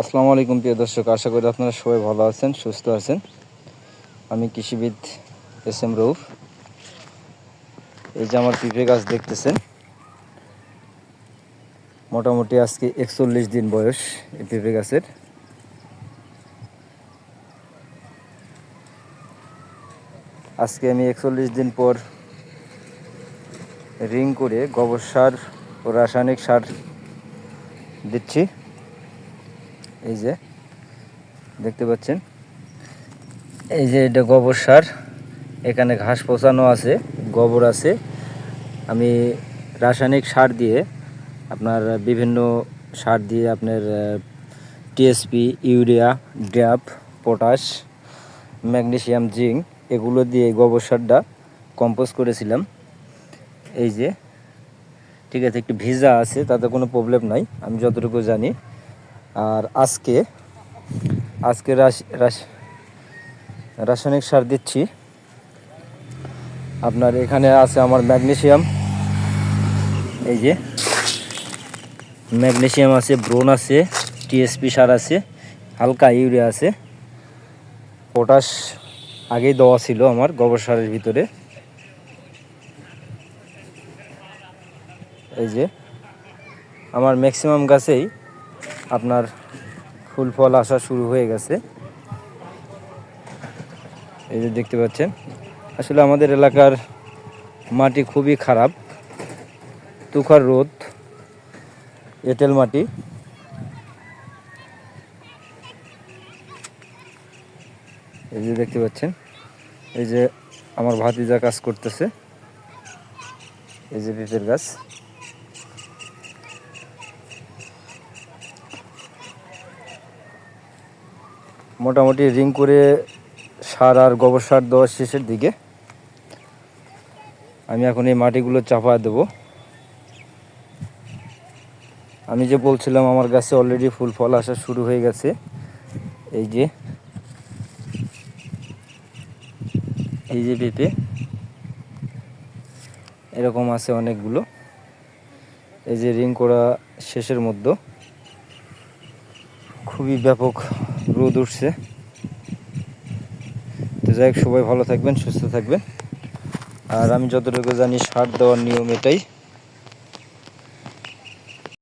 আসসালামু আলাইকুম, প্রিয় দর্শক। আশা করি আপনারা সবাই ভালো আছেন, সুস্থ আছেন। আমি কৃষিবিদ এস এম রৌফ এই যে আমার পিঁপড়ে গাছ দেখতেছেন, মোটামুটি আজকে একচল্লিশ দিন বয়স এই পেঁপে গাছের। আজকে আমি একচল্লিশ দিন পর রিং করে গোবর সার ও রাসায়নিক সার দিচ্ছি। এই যে, দেখতে পাচ্ছেন? এই যে এটা গোবর সার, এখানে ঘাস পচানো আছে, গোবর আছে। আমি রাসায়নিক সার দিয়ে আপনার বিভিন্ন সার দিয়ে আপনার TSP urea DAP potash, magnesium, zinc, এগুলো দিয়ে গোবর সারটা কম্পোজ করেছিলাম। এই যে, ঠিক আছে, একটু ভিজা আছে, তাতে কোনো প্রবলেম নাই, আমি যতটুকু জানি। আর আজকে আজকে রাস- রাস- রাসায়নিক সার দিচ্ছি। আপনার এখানে আছে আমার ম্যাগনেসিয়াম এই যে ম্যাগনেসিয়াম আছে, ব্রোন আছে, টিএসপি সার আছে, হালকা ইউরিয়া আছে। পটাশ আগেই দেওয়া ছিল আমার গোবর সারের ভিতরে। এই যে, আমার ম্যাক্সিমাম গাছেই আপনার ফুল ফল আসা শুরু হয়ে গেছে। এই যে দেখতে পাচ্ছেন, আসলে আমাদের এলাকার মাটি খুবই খারাপ। তুখার রোদ, এঁটেল মাটি। এই যে দেখতে পাচ্ছেন, এই যে আমার ভাতিজা কাজ করতেছে। এই যে পেঁপের গাছ। মোটামুটি রিং করে সার আর গোবর সার দেওয়ার শেষের দিকে আমি এখন এই মাটিগুলো চাপা দেব। আমি যে বলছিলাম আমার গাছে অলরেডি ফুল ফল আসা শুরু হয়ে গেছে, এই যে এই যে পেঁপে, এরকম আছে অনেকগুলো। এই যে রিং করা শেষের মধ্যে, খুবই ব্যাপক রোদ উঠছে। তো যাই হোক, সবাই ভালো থাকবেন, সুস্থ থাকবেন। আর আমি যতটুকু জানি, সার দেওয়ার নিয়ম এটাই।